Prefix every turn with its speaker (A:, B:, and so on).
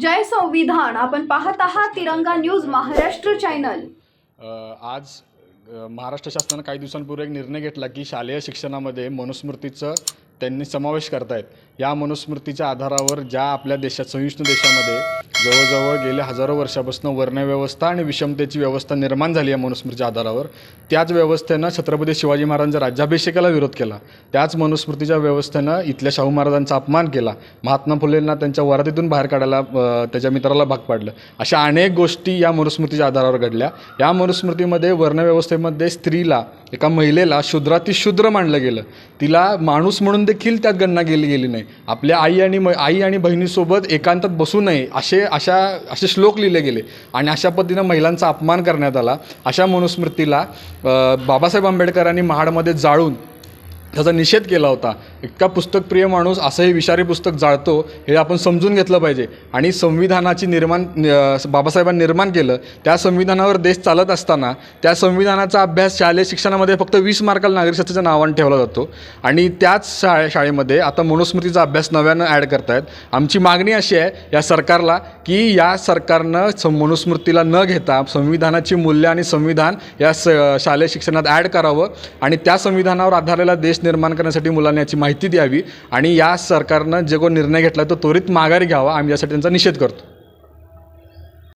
A: जय संविधान. आपण पाहत आहात तिरंगा न्यूज महाराष्ट्र चॅनल.
B: आज महाराष्ट्र शासनानं काही दिवसांपूर्वी एक निर्णय घेतला की शालेय शिक्षणामध्ये मनुस्मृतीचं त्यांनी समावेश करतायत. या मनुस्मृतीच्या आधारावर ज्या आपल्या देशात संयुक्त देशामध्ये जवळजवळ गेल्या हजारो वर्षापासून वर्णव्यवस्था आणि विषमतेची व्यवस्था निर्माण झाली आहे मनुस्मृतीच्या आधारावर त्याच व्यवस्थेनं छत्रपती शिवाजी महाराजांच्या राज्याभिषेकाला विरोध केला. त्याच मनुस्मृतीच्या व्यवस्थेनं इथल्या शाहू महाराजांचा अपमान केला. महात्मा फुलेंना त्यांच्या वरातीतून बाहेर काढायला त्याच्या मित्राला भाग पाडलं. अशा अनेक गोष्टी या मनुस्मृतीच्या आधारावर घडल्या. या मनुस्मृतीमध्ये वर्णव्यवस्थेमध्ये स्त्रीला एका महिलेला शुद्राती शूद्र मानलं गेलं. तिला माणूस म्हणून देखील त्यात गणना केली गेली नाही. आपल्या आई आणि म आई आणि बहिणीसोबत एकांतात बसू नये असे अशा असे श्लोक लिहिले गेले. आणि अशा पद्धतीनं महिलांचा अपमान करण्यात आला. अशा मनुस्मृतीला बाबासाहेब आंबेडकरांनी महाडमध्ये जाळून त्याचा निषेध केला होता. इतका पुस्तकप्रिय माणूस असंही विषारी पुस्तक जाळतो हे आपण समजून घेतलं पाहिजे. आणि संविधानाची निर्माण बाबासाहेबांनी निर्माण केलं त्या संविधानावर देश चालत असताना त्या संविधानाचा अभ्यास शालेय शिक्षणामध्ये फक्त वीस मार्काला नागरिकत्वाच्या नावाने ठेवला जातो. आणि त्याच शाळे शाळेमध्ये आता मनुस्मृतीचा अभ्यास नव्यानं ॲड करतायत. आमची मागणी अशी आहे या सरकारला की या सरकारनं स मनुस्मृतीला न घेता संविधानाची मूल्य आणि संविधान या स शालेय शिक्षणात ॲड करावं. आणि त्या संविधानावर आधारलेला देश निर्माण करण्यासाठी मुलांना याची माहिती द्यावी आणि या सरकारनं जे कोण निर्णय घेतला तो त्वरित माघारी घ्यावा. आम्ही यासाठी त्यांचा निषेध करतो.